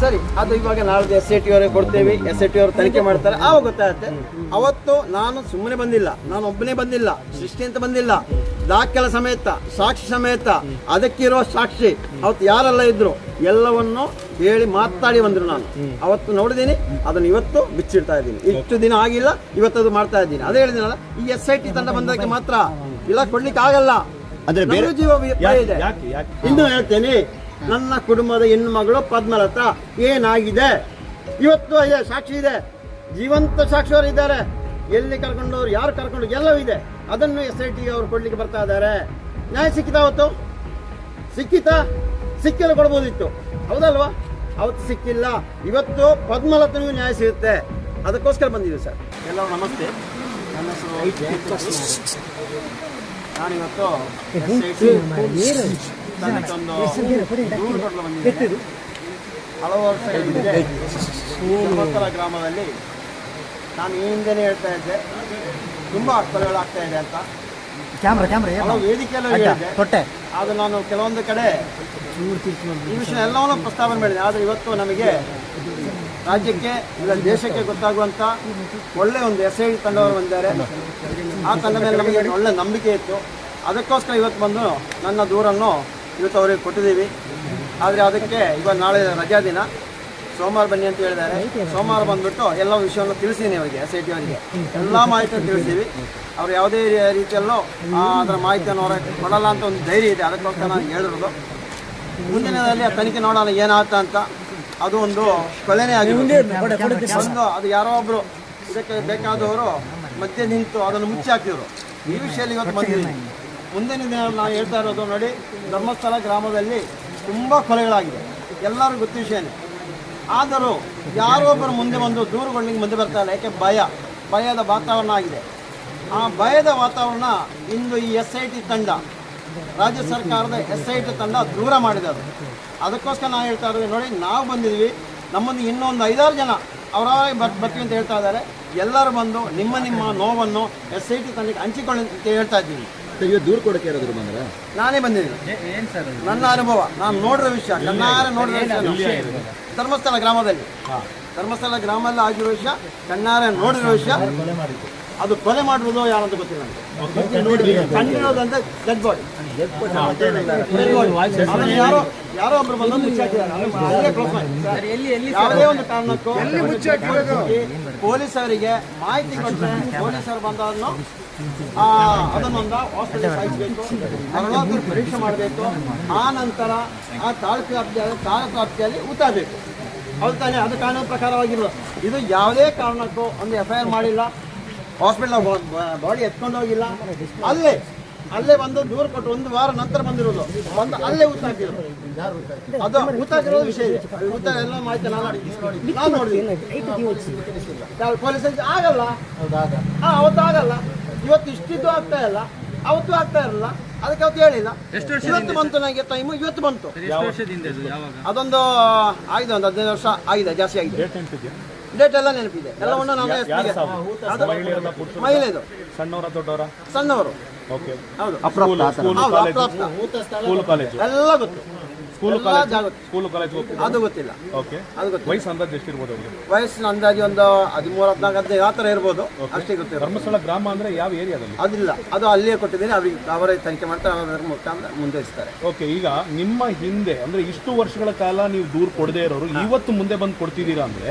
ಸರಿ ಅದು ಇವಾಗ ನಾಳೆ ಎಸ್ ಐ ಟಿ ಅವರಿಗೆ ಕೊಡ್ತೇವೆ. ಎಸ್ ಐ ಟಿ ಅವರು ತನಿಖೆ ಮಾಡ್ತಾರೆ. ಆವಾಗ ಗೊತ್ತಾಗುತ್ತೆ. ಅವತ್ತು ನಾನು ಸುಮ್ಮನೆ ಬಂದಿಲ್ಲ. ನಾನು ಒಬ್ಬನೇ ಬಂದಿಲ್ಲ. ಸೃಷ್ಟಿ ಅಂತ ಬಂದಿಲ್ಲ. ದಾಖಲೆ ಸಮೇತ ಸಾಕ್ಷಿ ಸಮೇತ ಅದಕ್ಕಿರೋ ಸಾಕ್ಷಿ. ಅವತ್ತು ಯಾರೆಲ್ಲ ಇದ್ರು? ಎಲ್ಲವನ್ನು ಹೇಳಿ ಮಾತಾಡಿ ಬಂದ್ರು ನಾನು. ಅವತ್ತು ನೋಡಿದ್ದೀನಿ ಅದನ್ನು ಇವತ್ತು ಬಿಚ್ಚಿಡ್ತಾ ಇದ್ದೀನಿ. ಇಷ್ಟು ದಿನ ಆಗಿಲ್ಲ ಇವತ್ತು ಅದು ಮಾಡ್ತಾ ಇದ್ದೀನಿ. ಅದೇ ಹೇಳಿದಿನಲ್ಲ ಈ ಎಸ್ ಐ ಟಿ ತಂಡ ಬಂದಕ್ಕೆ ಮಾತ್ರ ಇಲ್ಲ ಕೊಡ್ಲಿಕ್ಕೆ ಆಗಲ್ಲ ಅಂದ್ರೆ ಬೇರೆ- ಜೀವ ಇದೆ. ಯಾಕೆ ಯಾಕೆ? ಇನ್ನು ಹೇಳ್ತೇನೆ ನನ್ನ ಕುಟುಂಬದ ಹೆಣ್ಣು ಮಗಳು ಪದ್ಮಲತಾ ಏನಾಗಿದೆ? ಇವತ್ತು ಇದೆ ಸಾಕ್ಷಿ ಇದೆ. ಜೀವಂತ ಸಾಕ್ಷಿಯವರು ಇದ್ದಾರೆ. ಎಲ್ಲಿ ಕರ್ಕೊಂಡವ್ರು ಯಾರು ಕರ್ಕೊಂಡು ಎಲ್ಲವೂ ಇದೆ. ಅದನ್ನು ಎಸ್ ಐ ಟಿ ಅವರು ಕೊಡ್ಲಿಕ್ಕೆ ಬರ್ತಾ ಇದ್ದಾರೆ. ನ್ಯಾಯ ಸಿಕ್ಕಿತಾ ಅವತ್ತು? ಸಿಕ್ಕಿತಾ? ಸಿಕ್ಕಿಲ್ಲ ಕೊಡ್ಬೋದಿತ್ತು. ಹೌದಲ್ವಾ? ಅವತ್ತು ಸಿಕ್ಕಿಲ್ಲ. ಇವತ್ತು ಪದ್ಮಲತನಿಗೂ ನ್ಯಾಯ ಸಿಗುತ್ತೆ. ಅದಕ್ಕೋಸ್ಕರ ಬಂದಿದ್ದೀವಿ ಸರ್. ಎಲ್ಲರೂ ನಮಸ್ತೆ. ನನ್ನ ಹೆಸರು ನಾನಿವತ್ತು ಬಂದಿದ್ದೇನೆ ಹಲವು ವರ್ಷಗಳಿಂದ ಗ್ರಾಮದಲ್ಲಿ ನಾನು ಈ ಹಿಂದೆನೇ ಹೇಳ್ತಾ ಇದ್ದೆ. ತುಂಬ ಕೊಲೆಗಳಾಗ್ತಾ ಇದೆ ಅಂತ. ಕ್ಯಾಮ್ರಾ ಕ್ಯಾಮ್ರಾ ಹಲವು ವೇದಿಕೆಯಲ್ಲೂ ತೊಟ್ಟೆ. ಅದು ನಾನು ಕೆಲವೊಂದು ಕಡೆ ಈ ವಿಷಯ ಎಲ್ಲವನ್ನೂ ಪ್ರಸ್ತಾವನೆ ಮಾಡಿದೆ. ಆದರೆ ಇವತ್ತು ನಮಗೆ ರಾಜ್ಯಕ್ಕೆ ಇಲ್ಲ ದೇಶಕ್ಕೆ ಗೊತ್ತಾಗುವಂಥ ಒಳ್ಳೆ ಒಂದು ಎಸ್ ಐ ತಂಡವರು ಬಂದಿದ್ದಾರೆ. ಆ ತಂಡ ಮೇಲೆ ನಮಗೆ ಒಳ್ಳೆ ನಂಬಿಕೆ ಇತ್ತು. ಅದಕ್ಕೋಸ್ಕರ ಇವತ್ತು ಬಂದು ನನ್ನ ದೂರನ್ನು ಇವತ್ತು ಅವರಿಗೆ ಕೊಟ್ಟಿದ್ದೀವಿ. ಆದರೆ ಅದಕ್ಕೆ ಇವಾಗ ನಾಳೆ ರಜಾ ದಿನ. ಸೋಮವಾರ ಬನ್ನಿ ಅಂತ ಹೇಳಿದ್ದಾರೆ. ಸೋಮವಾರ ಬಂದ್ಬಿಟ್ಟು ಎಲ್ಲ ವಿಷಯವನ್ನು ತಿಳಿಸಿದ್ದೀನಿ ಅವರಿಗೆ ಎಸ್ ಐ ಟಿ ಅವರಿಗೆ. ಎಲ್ಲ ಮಾಹಿತಿಯನ್ನು ತಿಳಿಸ್ತೀವಿ ಅವ್ರು ಯಾವುದೇ ರೀತಿಯಲ್ಲೂ ಅದರ ಮಾಹಿತಿಯನ್ನು ಹೊರಗೆ ಕೊಡಲ್ಲ ಅಂತ ಒಂದು ಧೈರ್ಯ ಇದೆ. ಅದಕ್ಕೋಸ್ಕರ ನಾನು ಹೇಳಿರೋದು. ಮುಂದಿನದಲ್ಲಿ ಆ ತನಿಖೆ ನೋಡೋಣ ಏನಾಗ್ತ ಅಂತ. ಅದು ಒಂದು ಕೊಲೆನೇ ಆಗಿದೆ ಒಂದು, ಅದು ಯಾರೋ ಒಬ್ಬರು ಇದಕ್ಕೆ ಬೇಕಾದವರು ಮಧ್ಯೆ ನಿಂತು ಅದನ್ನು ಮುಚ್ಚಿ ಹಾಕಿದ್ರು ಈ ವಿಷಯದಲ್ಲಿ ಇವತ್ತು ಬಂದಿದ್ದೀನಿ. ಮುಂದಿನ ದಿನ ನಾವು ಹೇಳ್ತಾ ಇರೋದು ನೋಡಿ, ಧರ್ಮಸ್ಥಳ ಗ್ರಾಮದಲ್ಲಿ ತುಂಬ ಕೊಲೆಗಳಾಗಿದೆ. ಎಲ್ಲರೂ ಗೊತ್ತ ವಿಷಯನೇ ಆದರೂ ಯಾರೋ ಒಬ್ಬರು ಮುಂದೆ ಬಂದು ದೂರುಗಳಿಗೆ ಮುಂದೆ ಬರ್ತಾ ಯಾಕೆ? ಭಯ. ಭಯದ ವಾತಾವರಣ ಆಗಿದೆ. ಆ ಭಯದ ವಾತಾವರಣ ಇಂದು ಈ ಎಸ್ ಐ ಟಿ ತಂಡ, ರಾಜ್ಯ ಸರ್ಕಾರದ ಎಸ್ ಐ ಟಿ ತಂಡ ದೂರ ಮಾಡಿದೆ ಅದು. ಅದಕ್ಕೋಸ್ಕರ ನಾವು ಹೇಳ್ತಾ ಇರೋದು ನೋಡಿ, ನಾವು ಬಂದಿದ್ವಿ. ನಮ್ಮನ್ನು ಇನ್ನೊಂದು ಐದಾರು ಜನ ಅವರವರೇ ಬರ್, ಬರ್ತೀವಿ ಅಂತ ಹೇಳ್ತಾ ಇದ್ದಾರೆ. ಎಲ್ಲರೂ ಬಂದು ನಿಮ್ಮ ನಿಮ್ಮ ನೋವನ್ನು ಎಸ್ ಐ ಟಿ ತಂಡಕ್ಕೆ ಹಂಚಿಕೊಳ್ಳಿ ಅಂತ ಹೇಳ್ತಾ ಇದ್ದೀವಿ. ಇವತ್ತು ದೂರ ಕೊಡಕ್ಕೆ ಯಾರಾದ್ರು ಬಂದ್ರ? ನಾನೇ ಬಂದಿದ್ದೀನಿ ನನ್ನ ಅನುಭವ. ನಾನು ನೋಡಿರೋ ವಿಷಯ. ಕಣ್ಣಾರೆ ನೋಡಿರೋ ವಿಷಯ ಧರ್ಮಸ್ಥಳ ಗ್ರಾಮದಲ್ಲಿ. ಧರ್ಮಸ್ಥಳ ಗ್ರಾಮದಲ್ಲಿ ಆಗಿರೋ ವಿಷಯ ಕಣ್ಣಾರೆ ನೋಡಿರೋ ವಿಷಯ. ಅದು ಕೊಲೆ ಮಾಡಿರೋದು ಯಾರಂತ ಗೊತ್ತಿಲ್ಲ ನನಗೆ. ಕಂಡಿರೋದಂತ ಡೆಡ್ ಬಾಡಿ ಯಾರೋ ಬಂದು ಒಂದು ಪೊಲೀಸರಿಗೆ ಮಾಹಿತಿ ಕೊಟ್ಟರೆ ಪೊಲೀಸರು ಬಂದವನ್ನು ಆ, ಅದನ್ನೊಂದು ಹಾಸ್ಪಿಟಲ್ ಸಾಯಿಸಬೇಕು ಪರೀಕ್ಷೆ ಮಾಡಬೇಕು. ಆ ನಂತರ ಆ ತಾಲೂಕು ವ್ಯಾಪ್ತಿಯಲ್ಲಿ ತಾಲೂಕು ವ್ಯಾಪ್ತಿಯಲ್ಲಿ ಉತ್ತಾಬೇಕು ಹೌದು ತಾನೇ ಅದು ಕಾನೂನು ಪ್ರಕಾರವಾಗಿರೋದು. ಇದು ಯಾವುದೇ ಕಾರಣಕ್ಕೂ ಒಂದು ಎಫ್ ಐ ಆರ್ ಮಾಡಿಲ್ಲ. ಹಾಸ್ಪಿಟಲ್ ಬಾಡಿ ಎತ್ಕೊಂಡು ಹೋಗಿಲ್ಲ ಅಲ್ಲೇ ಅಲ್ಲೇ ಬಂದು ದೂರ ಕೊಟ್ಟು ಒಂದು ವಾರ ನಂತರ ಬಂದಿರೋದು. ಬಂದು ಅಲ್ಲೇ ಹಾಕಿರೋದು. ಅದು ಊತ ಹಾಕಿರೋದು ವಿಷಯ ಊತ ಎಲ್ಲ ಮಾಹಿತಿ ನಾನು ನಾನು ನೋಡಿದ್ದೀನಿ. ಪೊಲೀಸ್ ಆಗಲ್ಲ? ಹಾ ಅವತ್ತು ಆಗಲ್ಲ. ಇವತ್ತು ಇಷ್ಟಿದ್ದು ಆಗ್ತಾ ಇಲ್ಲ. ಅವತ್ತು ಆಗ್ತಾ ಇರಲ್ಲ ಅದಕ್ಕೆ ಅವತ್ತು ಹೇಳಿಲ್ಲ. ಇವತ್ತು ಬಂತು ನನಗೆ ಟೈಮು ಇವತ್ತು ಬಂತು. ಅದೊಂದು ಆಗಿದೆ ಒಂದು ಹದಿನೈದು ವರ್ಷ ಆಗಿದೆ ಜಾಸ್ತಿ ಆಗಿದೆ. ಡೇಟ್ ಎಲ್ಲ ನೆನಪಿದೆ. ಎಲ್ಲವನ್ನು ನಾನು ಪುರುಷರು? ಮಹಿಳೆದು ಸಣ್ಣವರ ದೊಡ್ಡವರ? ಸಣ್ಣವರು. ಓಕೆ. ಹೌದು. ಸ್ಕೂಲ್ ಕಾಲೇಜು ಅಪ್ರಾಪ್ತ. ಸ್ಕೂಲ್ ಕಾಲೇಜು ಎಲ್ಲ ಗೊತ್ತು. School college. ಸ್ಕೂಲ್ ಕಾಲೇಜು ಅದು ಗೊತ್ತಿಲ್ಲ. ಓಕೆ. ಅದು ಗೊತ್ತಿಲ್ಲ. ವಯಸ್ಸು ಅಂದಾಜು ಎಷ್ಟಿರ್ಬೋದು ಅವ್ರಿಗೆ? ವಯಸ್ಸಿನ ಅಂದಾಜು ಒಂದು ಹದಿಮೂರು ಹದಿನಾಲ್ಕು ಹದಿನೈದು ಆ ಥರ ಇರ್ಬೋದು ಅಷ್ಟೇ ಗೊತ್ತಿಲ್ಲ ಧರ್ಮಸ್ಥಳ ಗ್ರಾಮ ಅಂದ್ರೆ ಯಾವ ಏರಿಯಾದಲ್ಲಿ? ಅದಿಲ್ಲ. ಅದು ಅಲ್ಲಿಯೇ ಕೊಟ್ಟಿದ್ದೀನಿ. ಅವ್ರಿಗೆ ಅವರೇ ತನಿಖೆ ಮಾಡ್ತಾರೆ ಅವರ ಮುಖಾಂತರ ಮುಂದುವರಿಸ್ತಾರೆ. ಓಕೆ ಈಗ ನಿಮ್ಮ ಹಿಂದೆ ಅಂದ್ರೆ ಇಷ್ಟು ವರ್ಷಗಳ ಕಾಲ ನೀವು ದೂರ ಕೊಡದೇ ಇರೋರು ಇವತ್ತು ಮುಂದೆ ಬಂದು ಕೊಡ್ತಿದ್ದೀರಾ ಅಂದ್ರೆ.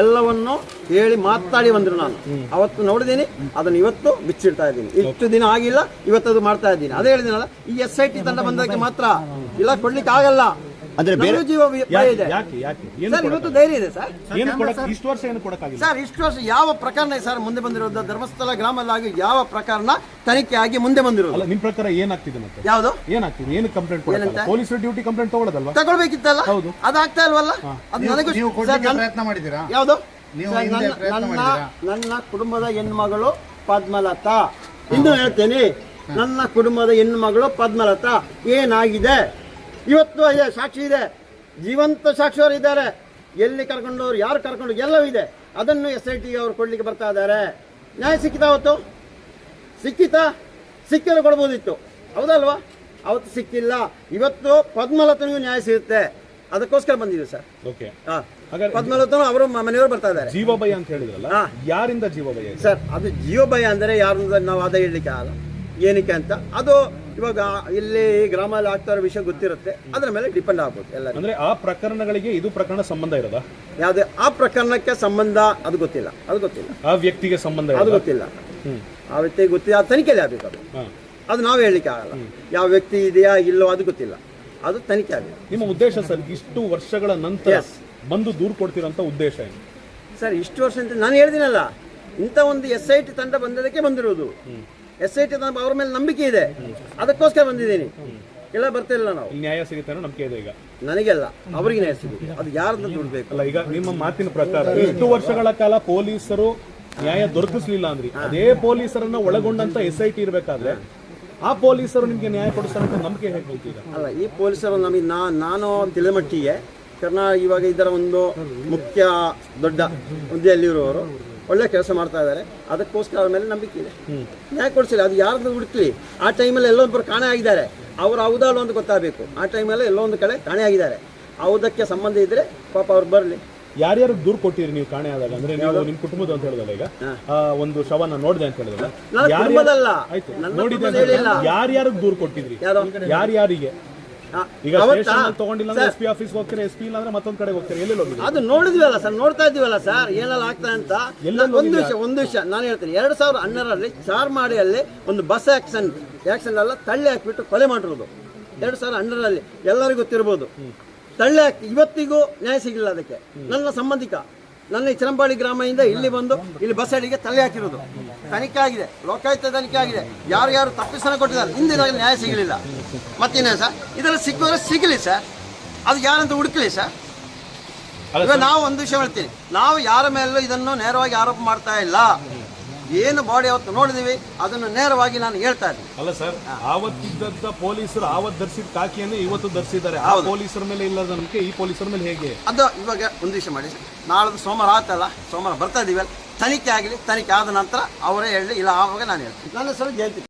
ಎಲ್ಲವನ್ನು ಹೇಳಿ ಮಾತಾಡಿ ಬಂದ್ರು ನಾನು. ಅವತ್ತು ನೋಡಿದ್ದೀನಿ ಅದನ್ನು ಇವತ್ತು ಬಿಚ್ಚಿಡ್ತಾ ಇದ್ದೀನಿ. ಇಷ್ಟು ದಿನ ಆಗಿಲ್ಲ ಇವತ್ತು ಅದು ಮಾಡ್ತಾ ಇದ್ದೀನಿ. ಅದೇ ಹೇಳಿದಿನಲ್ಲ, ಈ ಎಸ್ ಐ ಟಿ ತಂಡ ಬಂದಕ್ಕೆ ಮಾತ್ರ. ಇಲ್ಲ ಕೊಡ್ಲಿಕ್ಕೆ ಆಗಲ್ಲ ಅಂದ್ರೆ ಬೇರೆ- ಜೀವ ಭಯ ಇದೆ. ಯಾಕೆ ಯಾಕೆ? ಏನು ಸರ್ ಇವತ್ತು ಧೈರ್ಯ ಇದೆ ಸರ್. ಏನು ಕೊಡಕ್ ಇಷ್ಟು ವರ್ಷ ಏನು ಕೊಡಕ್ಕಾಗಿಲ್ಲ? ಸರ್ ಇಷ್ಟು ವರ್ಷ ಯಾವ ಪ್ರಕರಣ ಸರ್ ಮುಂದೆ ಬಂದಿರೋದು? ಧರ್ಮಸ್ಥಳ ಗ್ರಾಮದಲ್ಲಿ ಯಾವ ಪ್ರಕರಣ ತನಿಖೆ ಆಗಿ ಮುಂದೆ ಬಂದಿರೋದು? ಅಲ್ಲ ನಿಮ್ ಪ್ರಕಾರ ಏನಾಗ್ತಿದೆ ಯಾವ್ದು ಯಾವುದು? ಏನಾಗ್ತಿದೆ? ಏನು ಕಂಪ್ಲೇಂಟ್ ಕೊಡಲ್ಲ? ಪೊಲೀಸರ ಡ್ಯೂಟಿ ಕಂಪ್ಲೇಂಟ್ ತಗೊಳ್ಳೋದಲ್ವಾ? ತಗೊಳ್ಬೇಕಿತ್ತಲ್ಲ? ಹೌದು. ಅದಾಗ್ತಾ ಇಲ್ವಲ್ಲ? ಅದು ನನಗೂ ನೀವು ಪ್ರಯತ್ನ ಮಾಡಿದ್ದೀರಾ? ಯಾವುದು? ನೀವು ನನ್ನ? ನನ್ನ ಕುಟುಂಬದ ಹೆಣ್ಮಗಳು ಪದ್ಮಲತಾ. ಇನ್ನು ಹೇಳ್ತೇನೆ ನನ್ನ ಕುಟುಂಬದ ಹೆಣ್ಮಗಳು ಪದ್ಮಲತಾ. ಏನಾಗಿದೆ? ಇವತ್ತು ಇದೆ ಸಾಕ್ಷಿ ಇದೆ. ಜೀವಂತ ಸಾಕ್ಷಿಯವರು ಇದ್ದಾರೆ. ಎಲ್ಲಿ ಕರ್ಕೊಂಡವ್ರು ಯಾರು ಕರ್ಕೊಂಡು ಎಲ್ಲವೂ ಇದೆ. ಅದನ್ನು ಎಸ್ ಐ ಟಿ ಅವರು ಕೊಡಲಿಕ್ಕೆ ಬರ್ತಾ ಇದ್ದಾರೆ. ನ್ಯಾಯ ಸಿಕ್ಕಿತಾ ಅವತ್ತು? ಸಿಕ್ಕಿತಾ? ಸಿಕ್ಕಿದ್ರೆ ಕೊಡ್ಬೋದಿತ್ತು. ಹೌದಲ್ವಾ? ಅವತ್ತು ಸಿಕ್ಕಿಲ್ಲ. ಇವತ್ತು ಪದ್ಮಲತನಿಗೂ ನ್ಯಾಯ ಸಿಗುತ್ತೆ. ಅದಕ್ಕೋಸ್ಕರ ಬಂದಿದ್ದೀವಿ ಸರ್. ಓಕೆ. ಪದ್ಮಲತನು ಅವರು ಮನೆಯವರು ಬರ್ತಾ ಇದ್ದಾರೆ. ಜೀವ ಭಯ ಅಂತ ಹೇಳಿದ್ರಲ್ಲ ಯಾರಿಂದ ಜೀವ ಭಯ ಸರ್ ಅದು ಜೀವ ಭಯ ಅಂದರೆ ಯಾರಿಂದ ನಾವು ಅದ ಹೇಳಲಿಕ್ಕೆ ಆಗಲ್ಲ. ಏನಕ್ಕೆ ಅಂತ? ಅದು ಇವಾಗ ಇಲ್ಲಿ ಗ್ರಾಮದಲ್ಲಿ ಆಗ್ತಾ ಇರೋ ವಿಷಯ ಗೊತ್ತಿರುತ್ತೆ. ಅದರ ಮೇಲೆ ಡಿಪೆಂಡ್ ಆಗ್ಬೋದು ಎಲ್ಲ ಅಂದ್ರೆ ಆ ಪ್ರಕರಣಗಳಿಗೆ ಇದು ಪ್ರಕರಣ ಸಂಬಂಧ ಇರೋದಾ? ಯಾವುದೇ ಆ ಪ್ರಕರಣಕ್ಕೆ ಸಂಬಂಧ ಅದು ಗೊತ್ತಿಲ್ಲ. ಅದು ಗೊತ್ತಿಲ್ಲ. ಆ ವ್ಯಕ್ತಿಗೆ ಸಂಬಂಧ ಅದು ಗೊತ್ತಿಲ್ಲ. ಆ ವ್ಯಕ್ತಿಗೆ ಗೊತ್ತಿಲ್ಲ. ಆ ತನಿಖೆಯಲ್ಲಿ ಆಗಬೇಕು ಅದು. ಅದು ನಾವು ಹೇಳಲಿಕ್ಕೆ ಆಗಲ್ಲ. ಯಾವ ವ್ಯಕ್ತಿ ಇದೆಯಾ ಇಲ್ಲೋ ಅದು ಗೊತ್ತಿಲ್ಲ. ಅದು ತನಿಖೆ ಆಗಬೇಕು. ನಿಮ್ಮ ಉದ್ದೇಶ ಸರ್ ಇಷ್ಟು ವರ್ಷಗಳ ನಂತರ. ಬಂದು ದೂರು ಕೊಡ್ತಿರೋ ಉದ್ದೇಶ ಏನು? ಸರ್ ಇಷ್ಟು ವರ್ಷ ಅಂತ ನಾನು ಹೇಳ್ತೀನಲ್ಲ ಇಂಥ ಒಂದು ಎಸ್ ಐ ಟಿ ತಂಡ ಬಂದದಕ್ಕೆ ಬಂದಿರೋದು. ಎಸ್ ಐ ಟಿ ಅವ್ರ ಮೇಲೆ ನಂಬಿಕೆ ಇದೆ. ಅದಕ್ಕೋಸ್ಕರ ಬಂದಿದ್ದೀನಿ. ಎಲ್ಲ ಬರ್ತಿಲ್ಲ ನಾವು. ಇಲ್ಲಿ ನ್ಯಾಯ ಸಿಗುತ್ತೆ ನಂಬಿಕೆ ಇದೆ ಈಗ. ನನಗೆಲ್ಲ ಅವ್ರಿಗೆ ನ್ಯಾಯ ಸಿಗುತ್ತೆ. ಅದು ಯಾರನ್ನ ನೋಡ್ಬೇಕು ಅಲ್ಲ ಈಗ ನಿಮ್ಮ ಮಾತಿನ ಪ್ರಕಾರ ಇಷ್ಟು ವರ್ಷಗಳ ಕಾಲ ಪೊಲೀಸರು ನ್ಯಾಯ ದೊರಕಿಸ್ಲಿಲ್ಲ ಅಂದ್ರಿ. ಅದೇ ಪೊಲೀಸರನ್ನ ಒಳಗೊಂಡಂತ ಎಸ್ ಐ ಟಿ ಇರ್ಬೇಕಾದ್ರೆ ಆ ಪೊಲೀಸರು ನಿಮಗೆ ನ್ಯಾಯ ಕೊಡಿಸ್ತಾರೆ ಅಂತ ನಂಬಿಕೆ ಹೇಗೆ ಹೇಳ್ತೀರಾ ಅಲ್ಲ ಈ ಪೊಲೀಸರು ನಮಗೆ ನಾ ನಾನು ತಿಳಿದ ಮಟ್ಟಿಗೆ ಕರ್ನಾಟಕ ಇವಾಗ ಇದರ ಒಂದು ಮುಖ್ಯ ದೊಡ್ಡ ಹುದ್ದೆಯಲ್ಲಿರುವವರು ಒಳ್ಳೆ ಕೆಲಸ ಮಾಡ್ತಾ ಇದ್ದಾರೆ. ಅದಕ್ಕೋಸ್ಕರ ಅವ್ರ ಮೇಲೆ ನಂಬಿಕೆ ಇದೆ. ಯಾಕೆ ಕೊಡಿಸಿಲ್ಲ ಅದು ಯಾರ್ದು ಹುಡುಕ್ಲಿ? ಆ ಟೈಮಲ್ಲಿ ಎಲ್ಲೊಬ್ಬರು ಕಾಣೆ ಆಗಿದ್ದಾರೆ. ಅವ್ರು ಅಲ್ಲ ಅಂತ ಗೊತ್ತಾಗಬೇಕು. ಆ ಟೈಮಲ್ಲಿ ಎಲ್ಲೋ ಒಂದು ಕಡೆ ಕಾಣೆ ಆಗಿದ್ದಾರೆ. ಹೌದಕ್ಕೆ ಸಂಬಂಧ ಇದ್ರೆ ಪಾಪ ಅವ್ರು ಬರಲಿ. ಯಾರ್ಯಾರು ದೂರು ಕೊಟ್ಟಿರಿ ನೀವು ಕಾಣೆ ಆದಾಗ? ಅಂದ್ರೆ ನೀವು ನಿಮ್ ಕುಟುಂಬದ ಅಂತ ಹೇಳಿದಲ್ಲ ಈಗ? ಒಂದು ಶವನ ನೋಡಿದೆ ಅಂತ ಇಲ್ಲ ಯಾರ್ಯಾರಿಗೆ? ಈಗ? ತಗೊಂಡಿಲ್ಲ ಎಸ್ ಪಿ ಆಫೀಸ್ಗೆ ಹೋಗ್ತಾರೆ ಎಸ್ ಪಿ ಇಲ್ಲ ಅಂದ್ರೆ ಮತ್ತೊಂದ್ ಕಡೆ ಹೋಗ್ತಾರೆ? ಎಲ್ಲಿ ಹೋಗಿದ್ರಿ ಅದು ನೋಡಿದ್ವಲ್ಲ ಸರ್ ನೋಡ್ತಾ ಇದ್ದೀವಲ್ಲ ಸರ್ ಏನೆಲ್ಲ ಆಗ್ತಾ ಅಂತ? ಒಂದು ವಿಷಯ ಒಂದು ವಿಷಯ ನಾನು ಹೇಳ್ತೀನಿ. ಎರಡು ಸಾವಿರ ಹನ್ನೆರಡರಲ್ಲಿ ಚಾರ್ಮಾಡಿಯಲ್ಲಿ ಒಂದು ಬಸ್ ಆಕ್ಸಿಡೆಂಟ್ ಆಕ್ಸಿಡೆಂಟ್ ಎಲ್ಲ ತಳ್ಳಿ ಹಾಕ್ಬಿಟ್ಟು ಕೊಲೆ ಮಾಡಿರೋದು. ಎರಡ್ ಸಾವಿರದ ಹನ್ನೆರಡರಲ್ಲಿ ಎಲ್ಲರಿಗೂ ಗೊತ್ತಿರ್ಬೋದು. ತಳ್ಳಿ ಹಾಕಿ ಇವತ್ತಿಗೂ ನ್ಯಾಯ ಸಿಗಲಿಲ್ಲ ಅದಕ್ಕೆ. ನನ್ನ ಸಂಬಂಧಿಕ ನನ್ನ ಈ ಚಿರಂಬಾಳಿ ಗ್ರಾಮದಿಂದ ಇಲ್ಲಿ ಬಂದು ಇಲ್ಲಿ ಬಸ್ ಅಡಿಗೆ ತಲೆ ಹಾಕಿರೋದು. ತನಿಖೆ ಆಗಿದೆ ಲೋಕಾಯುಕ್ತ ತನಿಖೆ ಆಗಿದೆ. ಯಾರು ಯಾರು ತಪ್ಪಿಸನ ಕೊಟ್ಟಿದ್ದಾರೆ ಹಿಂದಿನ ನ್ಯಾಯ ಸಿಗಲಿಲ್ಲ. ಮತ್ತೇನೇ ಸರ್? ಇದೆಲ್ಲ ಸಿಕ್ಕಿದ್ರೆ ಸಿಗಲಿ ಸರ್. ಅದು ಯಾರಂತ ಹುಡುಕಲಿ ಸರ್. ಈಗ ನಾವು ಒಂದು ವಿಷಯ ಹೇಳ್ತೀನಿ. ನಾವು ಯಾರ ಮೇಲೂ ಇದನ್ನು ನೇರವಾಗಿ ಆರೋಪ ಮಾಡ್ತಾ ಇಲ್ಲ. ಏನು ಬಾಡಿ ಅವತ್ತು ನೋಡಿದೀವಿ ಅದನ್ನು ನೇರವಾಗಿ ನಾನು ಹೇಳ್ತಾ ಇದ್ದೀನಿ. ಅಲ್ಲ ಸರ್ ಆವತ್ತಿದ್ದಂತ ಪೊಲೀಸರು ಆವತ್ ಧರಿಸಿದ ಕಾಕಿಯನ್ನು ಇವತ್ತು ಧರಿಸಿದ್ದಾರೆ. ಆ. ಪೊಲೀಸರ ಮೇಲೆ ಇಲ್ಲದ ನಂಬಿಕೆ ಈ ಪೊಲೀಸರ ಮೇಲೆ ಹೇಗೆ? ಅದು ಇವಾಗ ಒಂದು ವಿಷಯ ಮಾಡಿ ನಾಳೆ ಸೋಮವಾರ ಆತಲ್ಲ ಸೋಮವಾರ ಬರ್ತಾ ಇದೀವಲ್ಲ. ತನಿಖೆ ಆಗಲಿ ತನಿಖೆ ಆದ ನಂತರ ಅವರೇ ಹೇಳಿ ಇಲ್ಲ ಆವಾಗ ನಾನು ಹೇಳ್ತೀನಿ. ನನ್ನ ಹೆಸರು ಜಯಂತಿ.